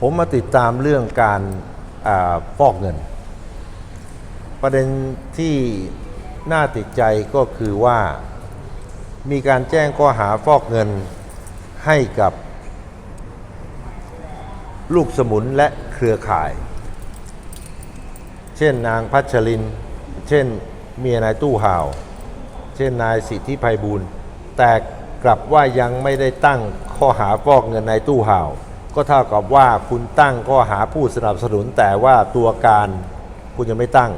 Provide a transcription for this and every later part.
ผมมาติดตามเรื่องการฟอกเงิน ประเด็นที่น่าติดใจก็คือว่ามีการแจ้งข้อหาฟอกเงินให้กับ ลูกสมุนและเครือข่าย เช่นนางพัชริน เช่นเมียนายตู้ห่าว เช่นนายสิทธิภัยบูลแต่กลับว่ายังไม่ได้ตั้งข้อหาฟอกเงินนายตู้ห่าว ก็เท่ากับว่าคุณตั้งข้อหาผู้สนับสนุนแต่ว่าตัวการคุณยังไม่ตั้ง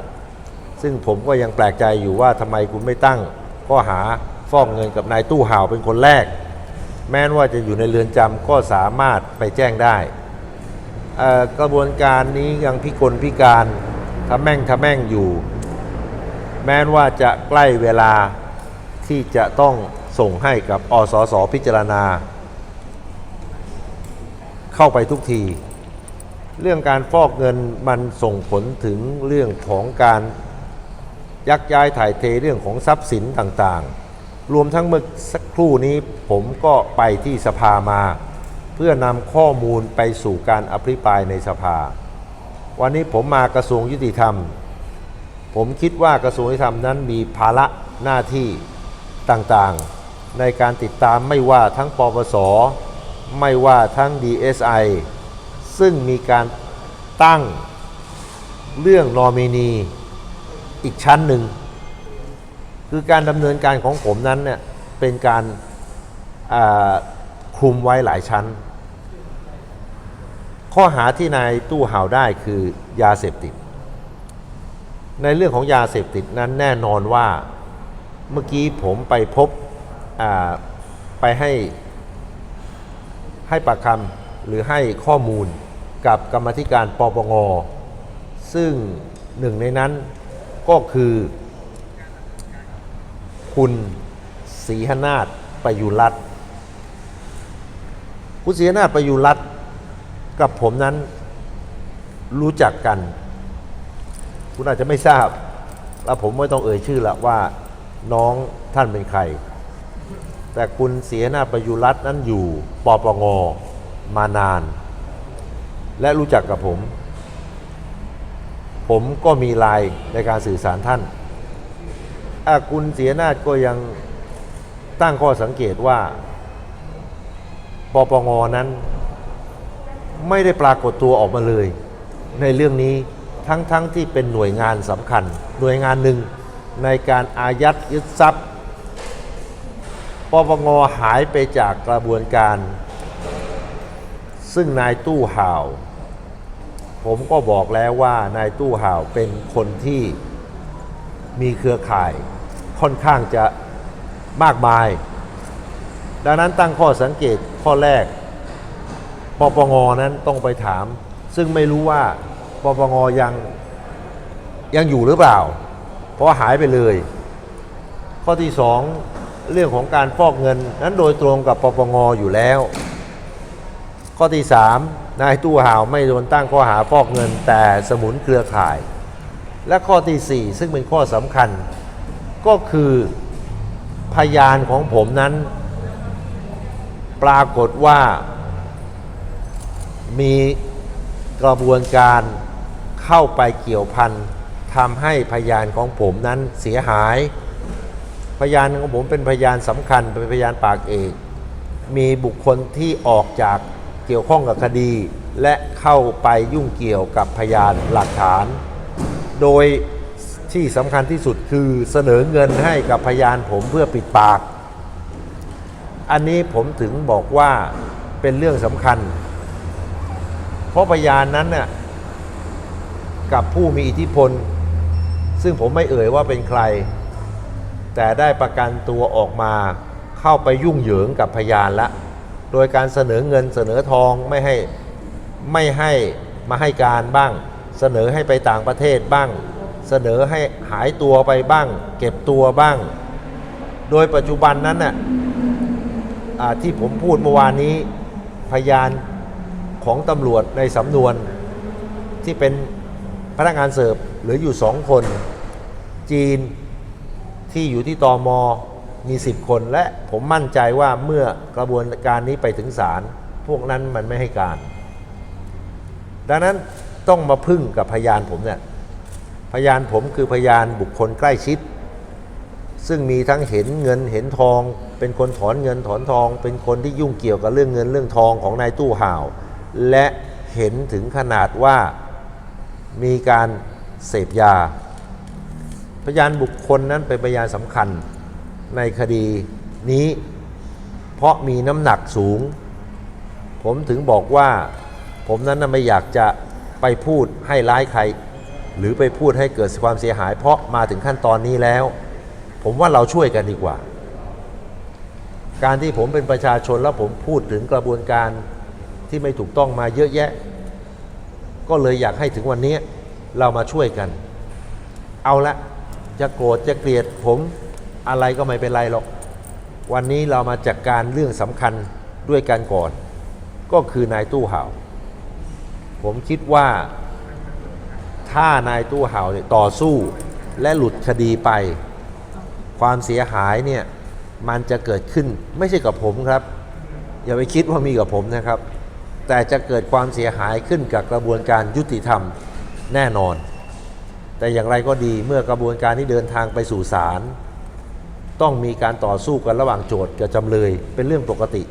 ซึ่งผมก็ยังแปลกใจอยู่ว่าทำไมคุณไม่ตั้งข้อหาฟอกเงินกับนายตู้ห่าวเป็นคนแรก แม้ว่าจะอยู่ในเรือนจำก็สามารถไปแจ้งได้ กระบวนการนี้ยังพิกลพิการทำแม่งทำแม่งอยู่ แม้ว่าจะใกล้เวลาที่จะต้องส่งให้กับอสสพิจารณา เข้าไปทุกที เรื่องการฟอกเงินมันส่งผลถึงเรื่องของการยักย้ายถ่ายเทเรื่องของทรัพย์สินต่างๆ รวมทั้งเมื่อสักครู่นี้ผมก็ไปที่สภามา เพื่อนำข้อมูลไปสู่การอภิปรายในสภา วันนี้ผมมากระทรวงยุติธรรม ผมคิดว่ากระทรวงยุติธรรมนั้นมีภาระหน้าที่ต่างๆ ในการติดตามไม่ว่าทั้งปปส ไม่ว่าทั้ง DSI ซึ่งมีการตั้งเรื่องนอมินีอีกชั้นหนึ่ง คือการดำเนินการของผมนั้นเนี่ยเป็นการคลุมไว้หลายชั้น ข้อหาที่นายตู้ห่าวได้คือยาเสพติด ในเรื่องของยาเสพติดนั้นแน่นอนว่าเมื่อกี้ผมไปพบไปให้ ให้ปากคำหรือให้ข้อมูลกับกรรมธิการปปงซึ่งหนึ่งในนั้นก็คือ คุณศรีหนาฏประยุรัตคุณศรีหนาฏประยุรัตกับผมนั้นรู้จักกัน คุณอาจจะไม่ทราบ แล้วผมไม่ต้องเอ่ยชื่อละว่าน้องท่านเป็นใคร แต่คุณเสียหน้าประยุรัตน์นั้นอยู่ปปงมานาน และรู้จักกับผม ผมก็มีไลน์ในการสื่อสารท่านอาคุณเสียหน้าก็ยังตั้งข้อสังเกตว่าปปงนั้นไม่ได้ปรากฏตัวออกมาเลย ในเรื่องนี้ทั้งๆทที่เป็นหน่วยงานสำคัญ หน่วยงานหนึ่งในการอายัดยึดทรัพย์ ปปงหายไปจากกระบวนการ ซึ่งนายตู้ห่าว ผมก็บอกแล้วว่านายตู้ห่าวเป็นคนที่มีเครือข่ายค่อนข้างจะมากมาย ดังนั้นตั้งข้อสังเกตข้อแรกปปงนั้นต้องไปถาม ซึ่งไม่รู้ว่าปปงยังยังอยู่หรือเปล่า เพราะหายไปเลย ข้อที่สอง เรื่องของการฟอกเงินนั้นโดยตรงกับปปงอยู่แล้ว ข้อที่สามนายตู้ห่าวไม่โดนตั้งข้อหาฟอกเงินแต่สมุนเครือข่าย และข้อที่สี่ซึ่งเป็นข้อสำคัญ ก็คือพยานของผมนั้น ปรากฏว่ามีกระบวนการเข้าไปเกี่ยวพันทำให้พยานของผมนั้นเสียหาย พยานของผมเป็นพยานสำคัญเป็นพยานปากเอก มีบุคคลที่ออกจากเกี่ยวข้องกับคดี และเข้าไปยุ่งเกี่ยวกับพยานหลักฐาน โดยที่สำคัญที่สุดคือเสนอเงินให้กับพยานผมเพื่อปิดปาก อันนี้ผมถึงบอกว่าเป็นเรื่องสำคัญ เพราะพยานนั้นน่ะกับผู้มีอิทธิพล ซึ่งผมไม่เอ่ยว่าเป็นใคร แต่ได้ประกันตัวออกมาเข้าไปยุ่งเหยิงกับพยานละ โดยการเสนอเงินเสนอทองไม่ให้ไม่ให้มาให้การบ้าง เสนอให้ไปต่างประเทศบ้าง เสนอให้หายตัวไปบ้าง เก็บตัวบ้าง โดยปัจจุบันนั้นน่ะอ่าที่ผมพูดเมื่อวานนี้พยานของตำรวจในสำนวนที่เป็นพนักงานเสิร์ฟเหลืออยู่สองคน จีน ที่อยู่ที่ตอมมี 10 คน และผมมั่นใจว่าเมื่อกระบวนการนี้ไปถึงศาลพวกนั้นมันไม่ให้การ ดังนั้นต้องมาพึ่งกับพยานผมเนี่ยพยานผมคือพยานบุคคลใกล้ชิด ซึ่งมีทั้งเห็นเงินเห็นทอง เป็นคนถอนเงินถอนทอง เป็นคนที่ยุ่งเกี่ยวกับเรื่องเงินเรื่องทองของนายตู้ห่าว และเห็นถึงขนาดว่ามีการเสพยา พยานบุคคลนั้นเป็นพยานสำคัญในคดีนี้ เพราะมีน้ำหนักสูง ผมถึงบอกว่า ผมนั้นไม่อยากจะไปพูดให้ร้ายใคร หรือไปพูดให้เกิดความเสียหาย เพราะมาถึงขั้นตอนนี้แล้ว ผมว่าเราช่วยกันดีกว่า การที่ผมเป็นประชาชนแล้วผมพูดถึงกระบวนการที่ไม่ถูกต้องมาเยอะแยะ ก็เลยอยากให้ถึงวันนี้เรามาช่วยกัน เอาละ จะโกรธจะเกลียดผมอะไรก็ไม่เป็นไรหรอก วันนี้เรามาจัดกการเรื่องสำคัญด้วยกันก่อน ก็คือนายตู้เห่า ผมคิดว่าถ้านายตู้เห่าเนี่ยต่อสู้และหลุดคดีไป ความเสียหายเนี่ยมันจะเกิดขึ้นไม่ใช่กับผมครับ อย่าไปคิดว่ามีกับผมนะครับ แต่จะเกิดความเสียหายขึ้นกับกระบวนการยุติธรรมแน่นอน แต่อย่างไรก็ดีเมื่อกระบวนการที่เดินทางไปสู่ศาลต้องมีการต่อสู้กันระหว่างโจทย์กับจำเลยเป็นเรื่องปกติ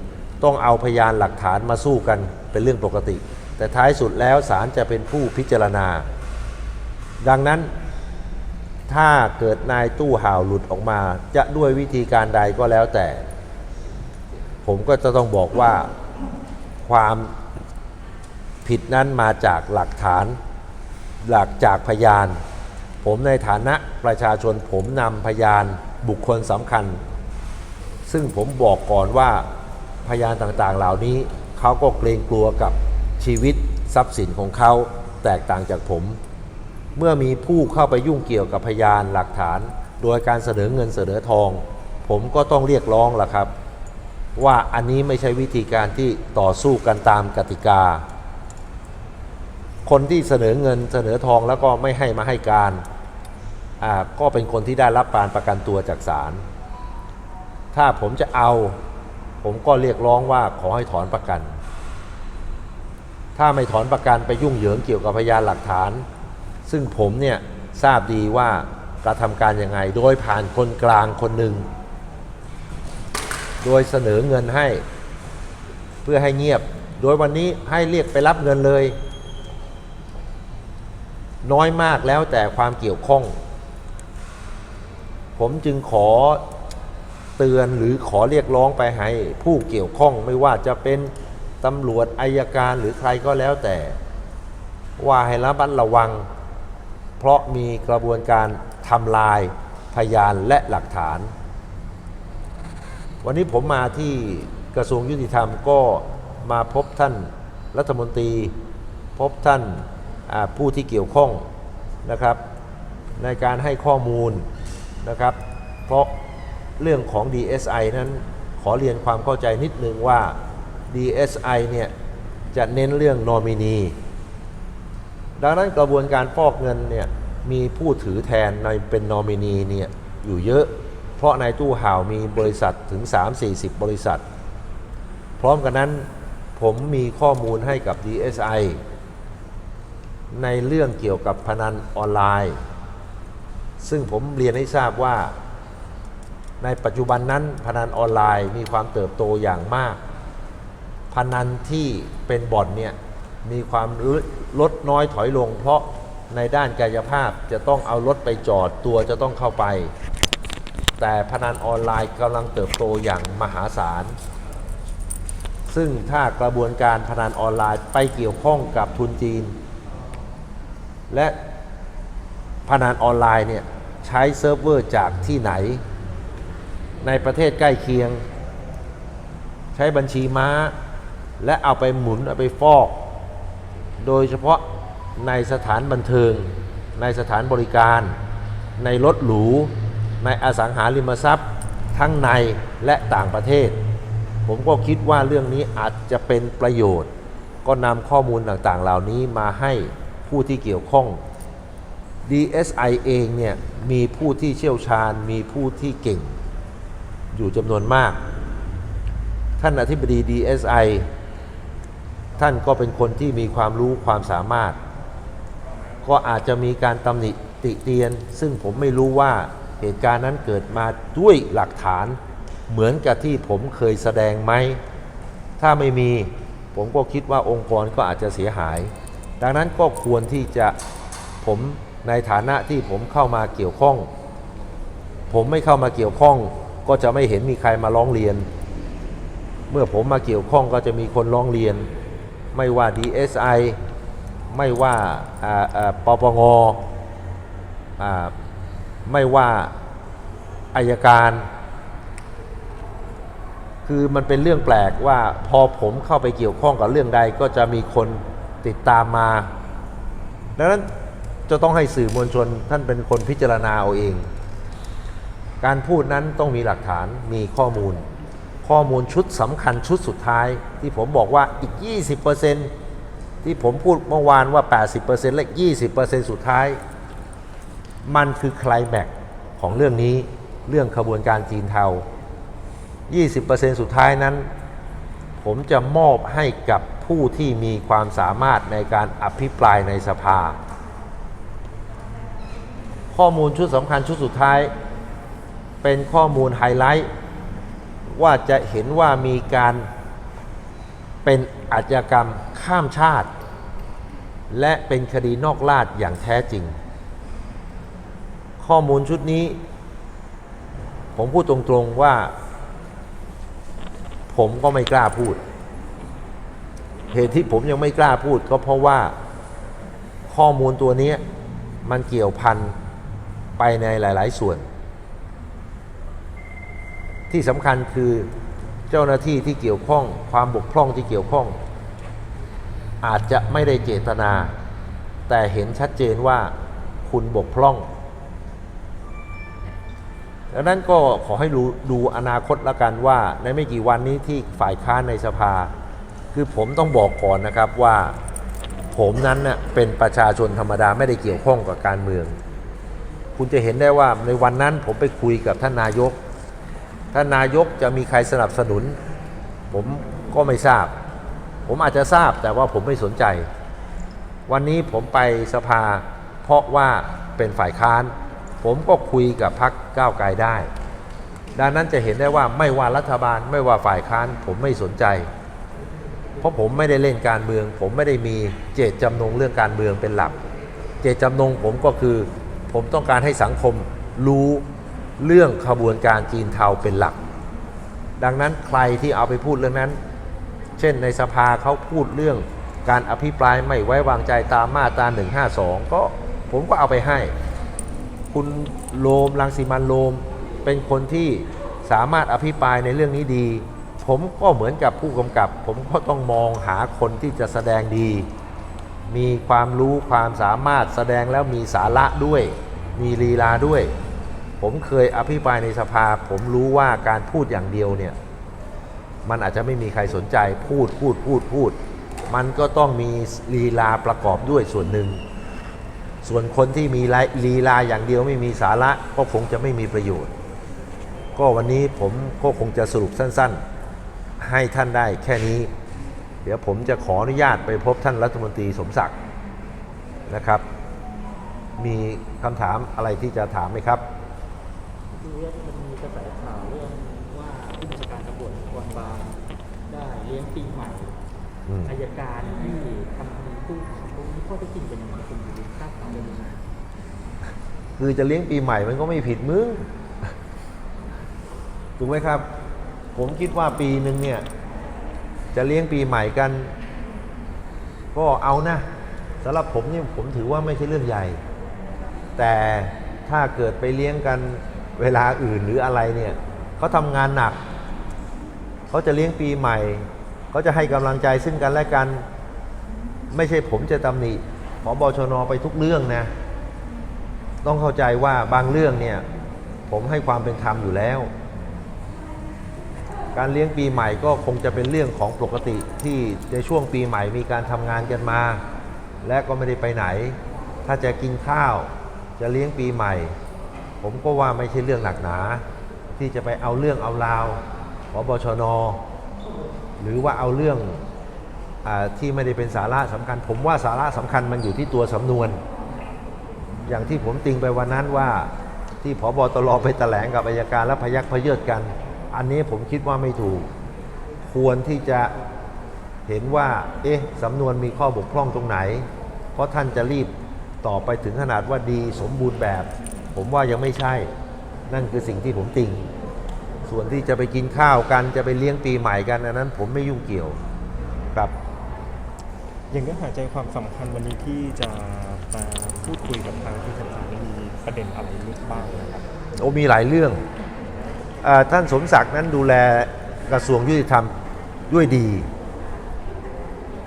ต้องเอาพยานหลักฐานมาสู้กันเป็นเรื่องปกติ แต่ท้ายสุดแล้วศาลจะเป็นผู้พิจารณา ดังนั้น ถ้าเกิดนายตู้ห่าวหลุดออกมา จะด้วยวิธีการใดก็แล้วแต่ ผมก็จะต้องบอกว่าความผิดนั้นมาจากหลักฐานหลักจากพยาน ผมในฐานะประชาชนผมนำพยานบุคคลสำคัญ ซึ่งผมบอกก่อนว่าพยานต่างๆ เหล่านี้เขาก็เกรงกลัวกับชีวิตทรัพย์สินของเขาแตกต่างจากผม เมื่อมีผู้เข้าไปยุ่งเกี่ยวกับพยานหลักฐาน โดยการเสนอเงินเสนอทอง ผมก็ต้องเรียกร้องล่ะครับ ว่าอันนี้ไม่ใช่วิธีการที่ต่อสู้กันตามกติกา คนที่เสนอเงินเสนอทองแล้วก็ไม่ให้มาให้การ ก็เป็นคนที่ได้รับการประกันตัวจากศาล ถ้าผมจะเอา ผมก็เรียกร้องว่าขอให้ถอนประกัน ถ้าไม่ถอนประกันไปยุ่งเหยิงเกี่ยวกับพยานหลักฐาน ซึ่งผมเนี่ยทราบดีว่ากระทำการยังไง โดยผ่านคนกลางคนหนึ่ง โดยเสนอเงินให้เพื่อให้เงียบ โดยวันนี้ให้เรียกไปรับเงินเลย น้อยมากแล้วแต่ความเกี่ยวข้อง ผมจึงขอเตือนหรือขอเรียกร้องไปให้ผู้เกี่ยวข้องไม่ว่าจะเป็นตำรวจอายการหรือใครก็แล้วแต่ ว่าให้ระมัดระวัง เพราะมีกระบวนการทำลายพยานและหลักฐาน วันนี้ผมมาที่กระทรวงยุติธรรมก็มาพบท่านรัฐมนตรี พบท่านผู้ที่เกี่ยวข้องนะครับ ในการให้ข้อมูล นะครับ เพราะเรื่องของ DSI นั้นขอเรียนความเข้าใจนิดนึงว่า DSI เนี่ยจะเน้นเรื่องนอมินีดังนั้นกระบวนการฟอกเงินเนี่ยมีผู้ถือแทนในเป็นนอมินีเนี่ยอยู่เยอะ เพราะในตู้ห่าวมีบริษัทถึง 3-40 บริษัท พร้อมกันนั้นผมมีข้อมูลให้กับ DSI ในเรื่องเกี่ยวกับพนันออนไลน์ ซึ่งผมเรียนให้ทราบว่า ในปัจจุบันนั้นพนันออนไลน์มีความเติบโตอย่างมาก พนันที่เป็นบ่อนเนี่ยมีความลดน้อยถอยลง เพราะในด้านกายภาพจะต้องเอารถไปจอดตัวจะต้องเข้าไป แต่พนันออนไลน์กำลังเติบโตอย่างมหาศาล ซึ่งถ้ากระบวนการพนันออนไลน์ไปเกี่ยวข้องกับทุนจีน และ พนันออนไลน์เนี่ยใช้เซิร์ฟเวอร์จากที่ไหน ในประเทศใกล้เคียง ใช้บัญชีม้า และเอาไปหมุนเอาไปฟอก โดยเฉพาะในสถานบันเทิง ในสถานบริการ ในรถหรู ในอสังหาริมทรัพย์ ทั้งในและต่างประเทศ ผมก็คิดว่าเรื่องนี้อาจจะเป็นประโยชน์ ก็นำข้อมูลต่างๆ เหล่านี้มาให้ผู้ที่เกี่ยวข้อง DSI เองเนี่ยมีผู้ที่เชี่ยวชาญ มีผู้ที่เก่ง อยู่จำนวนมาก ท่านอธิบดี DSI ท่านก็เป็นคนที่มีความรู้ความสามารถ ก็อาจจะมีการตำหนิติเตียน ซึ่งผมไม่รู้ว่าเหตุการณ์นั้นเกิดมาด้วยหลักฐานเหมือนกับที่ผมเคยแสดงไหม ถ้าไม่มีผมก็คิดว่าองค์กรก็อาจจะเสียหาย ดังนั้นก็ควรที่จะผม ในฐานะที่ผมเข้ามาเกี่ยวข้อง ผมไม่เข้ามาเกี่ยวข้อง ก็จะไม่เห็นมีใครมาร้องเรียน เมื่อผมมาเกี่ยวข้องก็จะมีคนร้องเรียน ไม่ว่า DSI ไม่ว่าอ่ว่าปปงไม่ว่าอายการ คือมันเป็นเรื่องแปลกว่าพอผมเข้าไปเกี่ยวข้องกับเรื่องใดก็จะมีคนติดตามมา ดังนั้น จะต้องให้สื่อมวลชนท่านเป็นคนพิจารณาเอาเอง การพูดนั้นต้องมีหลักฐานมีข้อมูล ข้อมูลชุดสำคัญชุดสุดท้าย ที่ผมบอกว่าอีก 20%ที่ผมพูดเมื่อวานว่า 80%และ 20%สุดท้าย มันคือคลายแม็กของเรื่องนี้เรื่องขบวนการจีนเทา 20%สุดท้ายนั้น ผมจะมอบให้กับผู้ที่มีความสามารถในการอภิปรายในสภา ข้อมูลชุดสำคัญชุดสุดท้าย เป็นข้อมูลไฮไลท์ว่าจะเห็นว่ามีการเป็นอาชญากรรมข้ามชาติ และเป็นคดีนอกราชอย่างแท้จริง ข้อมูลชุดนี้ ผมพูดตรงๆว่า ผมก็ไม่กล้าพูด เหตุที่ผมยังไม่กล้าพูดก็เพราะว่าข้อมูลตัวนี้มันเกี่ยวพัน ไปในหลาย ๆ ส่วน ที่สำคัญคือเจ้าหน้าที่ที่เกี่ยวข้อง ความบกพร่องที่เกี่ยวข้อง อาจจะไม่ได้เจตนา แต่เห็นชัดเจนว่าคุณบกพร่องดังนั้นก็ขอให้ดูดูอนาคตละกันว่า ในไม่กี่วันนี้ที่ฝ่ายค้านในสภา คือผมต้องบอกก่อนนะครับว่า ผมนั้นเน่เป็นประชาชนธรรมดาไม่ได้เกี่ยวข้องกับการเมือง คุณจะเห็นได้ว่าในวันนั้นผมไปคุยกับท่านนายก ท่านนายกจะมีใครสนับสนุน ผมก็ไม่ทราบ ผมอาจจะทราบแต่ว่าผมไม่สนใจ วันนี้ผมไปสภา เพราะว่าเป็นฝ่ายค้าน ผมก็คุยกับพักก้าวไกลได้ ดังนั้นจะเห็นได้ว่าไม่ว่ารัฐบาลไม่ว่าฝ่ายค้านผมไม่สนใจ เพราะผมไม่ได้เล่นการเมือง ผมไม่ได้มีเจตจำนงเรื่องการเมืองเป็นหลัก เจตจำนงผมก็คือ ผมต้องการให้สังคมรู้เรื่องขบวนการจีนเทาเป็นหลัก ดังนั้นใครที่เอาไปพูดเรื่องนั้น เช่นในสภาเขาพูดเรื่องการอภิปรายไม่ไว้วางใจตามมาตรา152 ก็ผมก็เอาไปให้ คุณโลมรังสีมันโลม เป็นคนที่สามารถอภิปรายในเรื่องนี้ดี ผมก็เหมือนกับผู้กำกับ ผมก็ต้องมองหาคนที่จะแสดงดี มีความรู้ความสามารถแสดงแล้วมีสาระด้วย มีลีลาด้วย ผมเคยอภิปรายในสภา ผมรู้ว่าการพูดอย่างเดียวเนี่ย มันอาจจะไม่มีใครสนใจพูดพูดพูดพูด มันก็ต้องมีลีลาประกอบด้วยส่วนหนึ่ง ส่วนคนที่มีลีลาอย่างเดียวไม่มีสาระก็คงจะไม่มีประโยชน์ ก็วันนี้ผมก็คงจะสรุปสั้น ๆ ให้ท่านได้แค่นี้ เดี๋ยวผมจะขออนุญาตไปพบท่านรัฐมนตรีสมศักดิ์นะครับ มีคำถามอะไรที่จะถามไหมครับดูว่ามันมีกระแสข่าวเรื่องว่าผู้บัญชาการตำรวจนครบาลได้เลี้ยงปีใหม่อืมอายการที่ทำคดีผู้ตรงนี้ข้อเท็จจริงเป็นยังไงคุณอยู่ทราบข่าวเรื่องนี้ไหมคือจะเลี้ยงปีใหม่มันก็ไม่ผิดมึงถูกไหมครับ ผมคิดว่าปีหนึ่งเนี่ย จะเลี้ยงปีใหม่กัน ก็เอานะสำหรับผมเนี่ยผมถือว่าไม่ใช่เรื่องใหญ่ แต่ถ้าเกิดไปเลี้ยงกันเวลาอื่นหรืออะไรเนี่ยเขาทำงานหนักเขาจะเลี้ยงปีใหม่เขาจะให้กำลังใจซึ่งกันและกัน ไม่ใช่ผมจะตำหนิพบชนไปทุกเรื่องนะ ต้องเข้าใจว่าบางเรื่องเนี่ย ผมให้ความเป็นธรรมอยู่แล้ว การเลี้ยงปีใหม่ก็คงจะเป็นเรื่องของปกติที่ในช่วงปีใหม่มีการทำงานกันมา และก็ไม่ได้ไปไหน ถ้าจะกินข้าว จะเลี้ยงปีใหม่ ผมก็ว่าไม่ใช่เรื่องหนักหนา ที่จะไปเอาเรื่องเอาราวพบชน หรือว่าเอาเรื่องอที่ไม่ได้เป็นสาระสำคัญ ผมว่าสาระสำคัญมันอยู่ที่ตัวสำนวน อย่างที่ผมติงไปวันนั้นว่าที่พบตรไปแถลงกับอายการและพยักพเยิดกัน อันนี้ผมคิดว่าไม่ถูก ควรที่จะเห็นว่า เอ๊ะสำนวนมีข้อบกพร่องตรงไหน เพราะท่านจะรีบต่อไปถึงขนาดว่าดีสมบูรณ์แบบ ผมว่ายังไม่ใช่ นั่นคือสิ่งที่ผมติง ส่วนที่จะไปกินข้าวกันจะไปเลี้ยงปีใหม่กันอันนั้น ผมไม่ยุ่งเกี่ยวครับอย่างเนื้อหาใจความสำคัญวันนี้ที่จะมาพูดคุยกับทางที่สำคัญมีประเด็นอะไรบ้างนะครับโอ้มีหลายเรื่องเออ ท่านสมศักดิ์นั้นดูแลกระทรวงยุติธรรมด้วยดี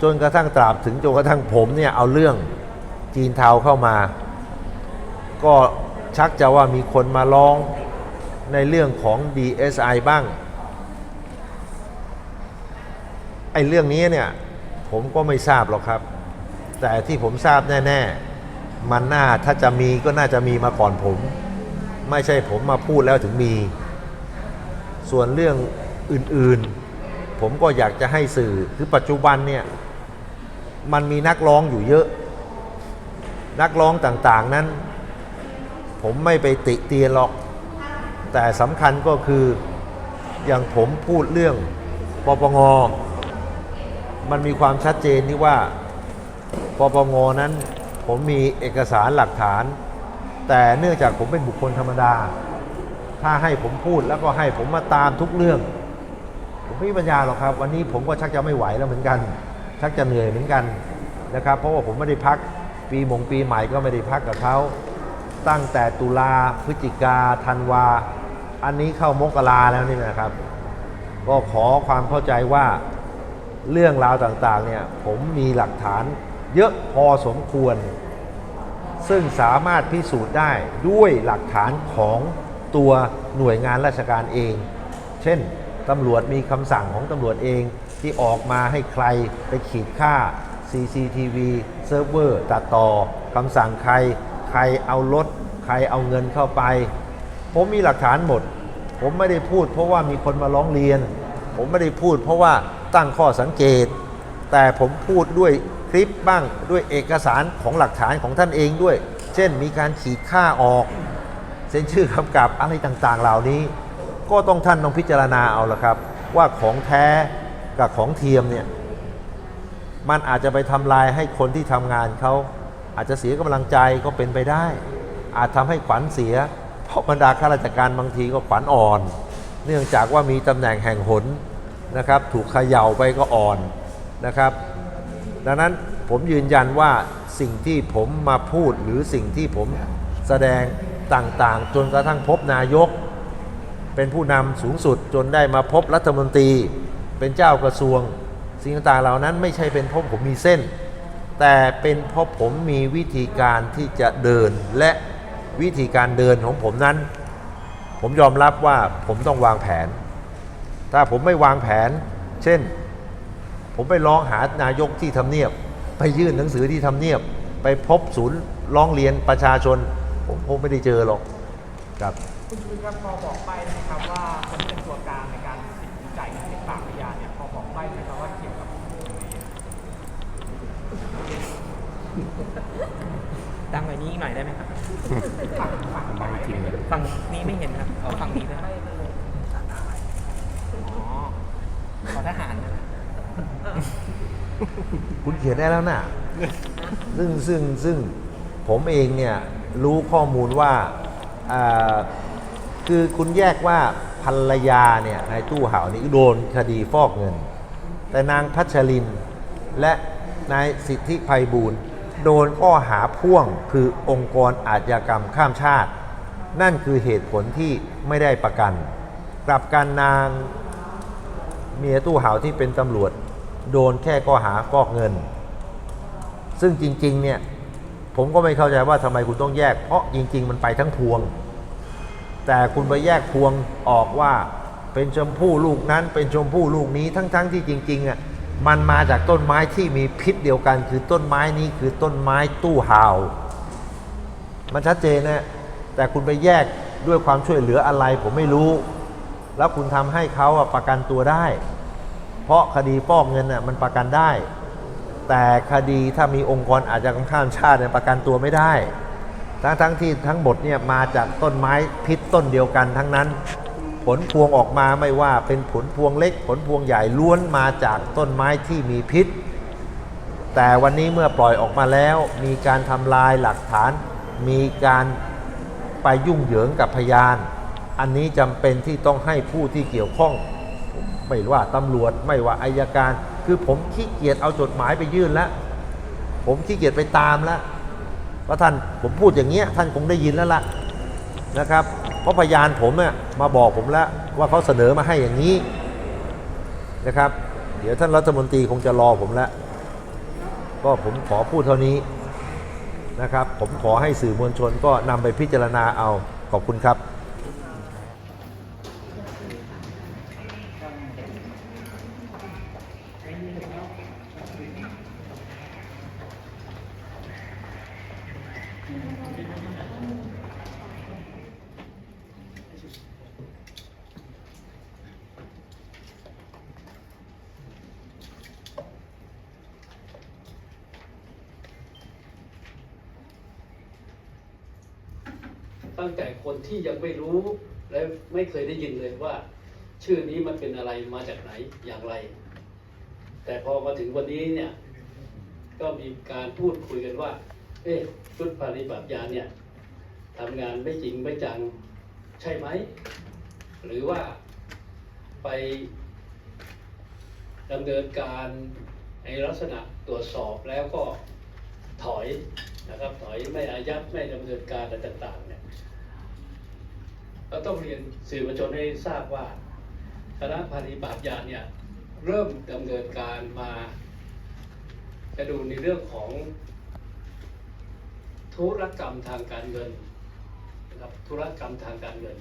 จนกระทั่งตราบถึงจนกระทั่งผมเนี่ยเอาเรื่องจีนเทาเข้ามา ก็ชักจะว่ามีคนมาร้องในเรื่องของ DSI บ้างไอ้เรื่องนี้เนี่ยผมก็ไม่ทราบหรอกครับ แต่ที่ผมทราบแน่ ๆ มันน่าถ้าจะมีก็น่าจะมีมาก่อนผม ไม่ใช่ผมมาพูดแล้วถึงมี ส่วนเรื่องอื่นๆ ผมก็อยากจะให้สื่อคือปัจจุบันเนี่ยมันมีนักร้องอยู่เยอะ นักร้องต่างๆนั้น ผมไม่ไปติเตียนหรอก แต่สำคัญก็คืออย่างผมพูดเรื่องปปงมันมีความชัดเจนที่ว่าปปงนั้นผมมีเอกสารหลักฐาน แต่เนื่องจากผมเป็นบุคคลธรรมดา ถ้าให้ผมพูดแล้วก็ให้ผมมาตามทุกเรื่อง ผมไม่มีปัญญาหรอกครับ วันนี้ผมก็ชักจะไม่ไหวแล้วเหมือนกัน ชักจะเหนื่อยเหมือนกันนะครับ เพราะว่าผมไม่ได้พักปีมงปีใหม่ก็ไม่ได้พักกับเขาตั้งแต่ตุลาพฤศจิกาธันวา อันนี้เข้ามกราแล้วนี่นะครับ ก็ขอความเข้าใจว่าเรื่องราวต่างๆเนี่ยผมมีหลักฐานเยอะพอสมควร ซึ่งสามารถพิสูจน์ได้ด้วยหลักฐานของ ตัวหน่วยงานราชการเอง เช่นตำรวจมีคำสั่งของตำรวจเองที่ออกมาให้ใครไปขีดค่า CCTV เซิร์ฟเวอร์ตัดต่อคำสั่งใคร ใครเอารถ ใครเอาเงินเข้าไป ผมมีหลักฐานหมด ผมไม่ได้พูดเพราะว่ามีคนมาร้องเรียน ผมไม่ได้พูดเพราะว่าตั้งข้อสังเกต แต่ผมพูดด้วยคลิปบ้างด้วยเอกสารของหลักฐานของท่านเองด้วย เช่นมีการขีดค่าออก เซ็นชื่อกำกับอะไรต่างๆ เหล่านี้ ก็ต้องท่านต้องพิจารณาเอาละครับ ว่าของแท้กับของเทียมเนี่ยมันอาจจะไปทำลายให้คนที่ทำงานเขาอาจจะเสียกำลังใจก็เป็นไปได้ อาจทำให้ขวัญเสีย เพราะบรรดาข้าราชการบางทีก็ขวัญอ่อน เนื่องจากว่ามีตำแหน่งแห่งหนนะครับ ถูกเขย่าไปก็อ่อนนะครับ ดังนั้นผมยืนยันว่าสิ่งที่ผมมาพูดหรือสิ่งที่ผมแสดง ต่างๆ จนกระทั่งพบนายก เป็นผู้นำสูงสุดจนได้มาพบรัฐมนตรี เป็นเจ้ากระทรวง สิ่งต่างๆเหล่านั้นไม่ใช่เป็นเพราะผมมีเส้น แต่เป็นเพราะผมมีวิธีการที่จะเดินและวิธีการเดินของผมนั้น ผมยอมรับว่าผมต้องวางแผน ถ้าผมไม่วางแผน เช่น ผมไปร้องหานายกที่ทำเนียบ ไปยื่นหนังสือที่ทำเนียบ ไปพบศูนย์ร้องเรียนประชาชน ผมคงไม่ได้เจอหรอกครับ คุณชูวิทย์ครับพอบอกไปนะครับว่าคนที่เป็นตัวกลางในการจ่ายเงินให้ปากพยานเนี่ยพอบอกไปนะครับว่าเกี่ยวกับดังกว่านี้อีกหน่อยได้ไหมครับฝั่งฝั่งไม่จริงเลยฝั่งนี้ไม่เห็นครับเอาฝั่งนี้ด้วยอ๋อขอทหารนะคุณเขียนได้แล้วนะซึ่งซึ่งซึ่งผมเองเนี่ย รู้ข้อมูลว่าคือคุณแยกว่าภรรยาเนี่ยนายตู้เห่านี่โดนคดีฟอกเงิน แต่นางพัชรินและนายสิทธิภัยบูลย์โดนข้อหาพ่วงคือองค์กรอาชญากรรมข้ามชาติ นั่นคือเหตุผลที่ไม่ได้ประกัน กลับการนางเมียตู้เห่าที่เป็นตำรวจ โดนแค่ข้อหาฟอกเงิน ซึ่งจริง ๆ เนี่ย ผมก็ไม่เข้าใจว่าทำไมคุณต้องแยก เพราะจริง ๆ มันไปทั้งพวง แต่คุณไปแยกพวงออกว่าเป็นชมพู่ลูกนั้น เป็นชมพู่ลูกนี้ทั้งๆที่จริงๆอะมันมาจากต้นไม้ที่มีพิษเดียวกัน คือต้นไม้นี้คือต้นไม้ตู้ห่าว มันชัดเจนนะแต่คุณไปแยกด้วยความช่วยเหลืออะไรผมไม่รู้ แล้วคุณทำให้เขาประกันตัวได้ เพราะคดีฟอกเงินน่ะมันประกันได้ แต่คดีถ้ามีองค์กรอาชญากรรมข้ามชาติเนี่ยประกันตัวไม่ได้ ทั้งทั้งที่ทั้งหมดเนี่ยมาจากต้นไม้พิษต้นเดียวกันทั้งนั้น ผลพวงออกมาไม่ว่าเป็นผลพวงเล็ก ผลพวงใหญ่ล้วนมาจากต้นไม้ที่มีพิษ แต่วันนี้เมื่อปล่อยออกมาแล้ว มีการทำลายหลักฐาน มีการไปยุ่งเหยิงกับพยาน อันนี้จำเป็นที่ต้องให้ผู้ที่เกี่ยวข้อง ไม่ว่าตำรวจไม่ว่าอายการ คือผมขี้เกียจเอาจดหมายไปยื่นแล้ว ผมขี้เกียจไปตามแล้วเพราะท่านผมพูดอย่างเงี้ยท่านคงได้ยินแล้วล่ะนะครับ เพราะพยานผมเนี่ยมาบอกผมแล้วว่าเขาเสนอมาให้อย่างนี้นะครับ เดี๋ยวท่านรัฐมนตรีคงจะรอผมแล้วก็ผมขอพูดเท่านี้นะครับ ผมขอให้สื่อมวลชนก็นำไปพิจารณาเอาขอบคุณครับ ตั้งแต่คนที่ยังไม่รู้และไม่เคยได้ยินเลยว่า ชื่อนี้ มันเป็นอะไรมาจากไหนอย่างไร แต่พอมาถึงวันนี้เนี่ย ก็มีการพูดคุยกันว่า เอ๊ะชุดปฏิบัติยาเนี่ยทำงานไม่จริงไม่จังใช่ไหม หรือว่าไปดำเนินการในลักษณะตรวจสอบแล้วก็ถอยนะครับถอยไม่อายัดไม่ดำเนินการอะไรต่างๆเนี่ยเราต้องเรียนสื่อมวลชนให้ทราบว่า คณะปฏิบัติญาเนี่ยเริ่มดำเนินการมาจะดูในเรื่องของธุรกรรมทางการเงินนะครับธุรกรรมทางการเงิน